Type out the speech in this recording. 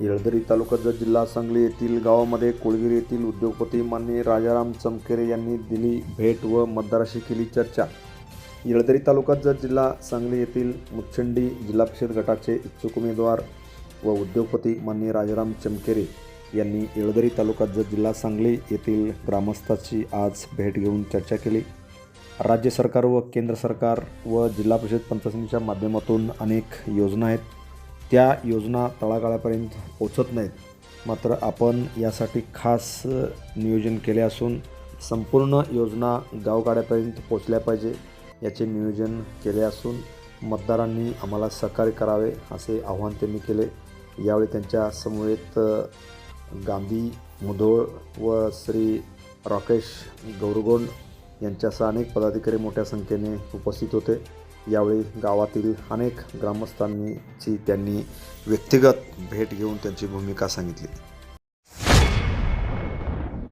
येळदरी तालुक्याचा जिल्हा सांगली येथील गावामध्ये कोळगिरी येथील उद्योगपती माननीय राजाराम चमकेरे यांनी दिली भेट व मतदाराशी केली चर्चा. येळदरी तालुक्याचा जिल्हा सांगली येथील मुच्छंडी जिल्हा परिषद गटाचे इच्छुक उमेदवार व उद्योगपती माननीय राजाराम चमकेरे यांनी येळदरी तालुक्याचा जिल्हा सांगली येथील ग्रामस्थाची आज भेट घेऊन चर्चा केली. राज्य सरकार व केंद्र सरकार व जिल्हा परिषद पंचायतीच्या माध्यमातून अनेक योजना आहेत. त्या योजना तळागाळापर्यंत पोचत नाहीत. मात्र आपण यासाठी खास नियोजन केले असून संपूर्ण योजना गावगाड्यापर्यंत पोचल्या पाहिजे याचे नियोजन केले असून मतदारांनी आम्हाला सहकार्य करावे असे आव्हान त्यांनी केले. यावेळी त्यांच्या समवेत गांधी मुधोळ व श्री राकेश गौरगोंड यांच्यासह अनेक पदाधिकारी मोठ्या संख्येने उपस्थित होते. यावेळी गावातील अनेक ग्रामस्थांनीची त्यांनी व्यक्तिगत भेट घेऊन त्यांची भूमिका सांगितली.